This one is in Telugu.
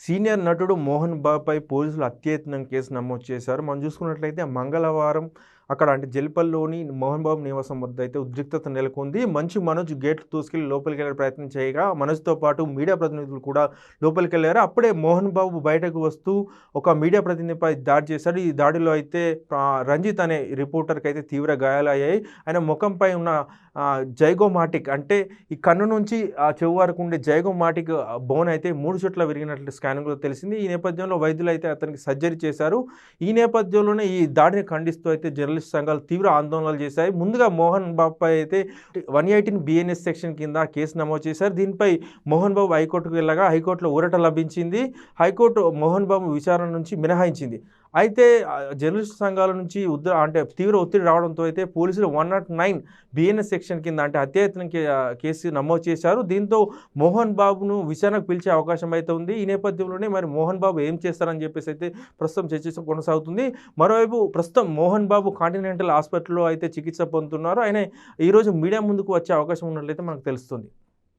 సీనియర్ నటుడు మోహన్ బాబుపై పోలీసులు అత్యయత్నం కేసు నమోదు చేశారు. మనం చూసుకున్నట్లయితే మంగళవారం అక్కడ అంటే జల్పల్లోని మోహన్ బాబు నివాసం వద్ద అయితే ఉద్రిక్తత నెలకొంది. మంచి మనోజ్ గేట్లు తూసుకెళ్ళి లోపలికి వెళ్ళే ప్రయత్నం చేయగా మనోజ్తో పాటు మీడియా ప్రతినిధులు కూడా లోపలికి వెళ్ళారు అప్పుడే మోహన్ బాబు బయటకు వస్తూ ఒక మీడియా ప్రతినిధిపై దాడి చేశాడు. ఈ దాడిలో అయితే రంజిత్ అనే రిపోర్టర్కి అయితే తీవ్ర గాయాలయ్యాయి. ఆయన ముఖంపై ఉన్న జైగోమాటిక్ అంటే ఈ కన్ను నుంచి ఆ చెవు వరకు ఉండే జైగోమాటిక్ బోన్ అయితే మూడు చోట్ల విరిగినట్లు స్కానింగ్లో తెలిసింది. ఈ నేపథ్యంలో వైద్యులు అయితే అతనికి సర్జరీ చేశారు. ఈ నేపథ్యంలోనే ఈ దాడిని ఖండిస్తూ అయితే జర్నలిస్ట్ సంఘాలు తీవ్ర ఆందోళనలు చేశాయి. ముందుగా మోహన్ బాబుపై అయితే వన్ ఎయిటీన్ బిఎన్ఎస్ సెక్షన్ కింద కేసు నమోదు చేశారు. దీనిపై మోహన్ బాబు హైకోర్టుకు వెళ్ళగా హైకోర్టులో ఊరట లభించింది. హైకోర్టు మోహన్ బాబు విచారణ నుంచి మినహాయించింది. అయితే జర్నలిస్ట్ సంఘాల నుంచి ఉద్ర అంటే తీవ్ర ఒత్తిడి రావడంతో అయితే పోలీసులు one nought nine BNS section కింద అంటే హత్యాయత్నం కేసు నమోదు చేశారు. దీంతో మోహన్ బాబును విచారణకు పిలిచే అవకాశం అయితే ఉంది. ఈ నేపథ్యంలోనే మరి మోహన్ బాబు ఏం చేస్తారని చెప్పేసి అయితే ప్రస్తుతం చర్చ కొనసాగుతుంది. మరోవైపు ప్రస్తుతం మోహన్ బాబు కాంటినెంటల్ హాస్పిటల్లో అయితే చికిత్స పొందుతున్నారు. ఆయన ఈరోజు మీడియా ముందుకు వచ్చే అవకాశం ఉన్నట్లయితే మనకు తెలుస్తుంది.